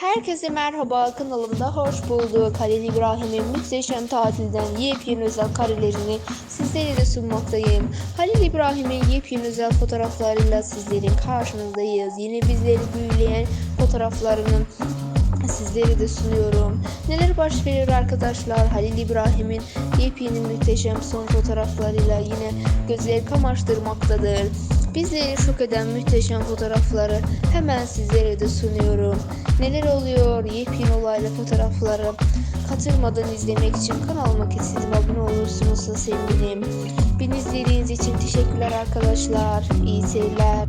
Herkese merhaba kanalımda hoş bulduk. Halil İbrahim'in muhteşem tatilden yepyeni özel karelerini sizlere de sunmaktayım. Halil İbrahim'in yepyeni özel fotoğraflarıyla sizlerin karşınızdayız. Yine bizleri büyüleyen fotoğraflarını sizlere de sunuyorum. Neler baş veriyor arkadaşlar? Halil İbrahim'in yepyeni muhteşem son fotoğraflarıyla yine gözleri kamaştırmaktadır. Bizleri şok eden muhteşem fotoğrafları hemen sizlere de sunuyorum. Neler oluyor? Yepyeni olaylı fotoğrafları katılmadan izlemek için kanalıma kesinlikle abone olursunuz da sevinirim. Beni izlediğiniz için teşekkürler arkadaşlar. İyi seyirler.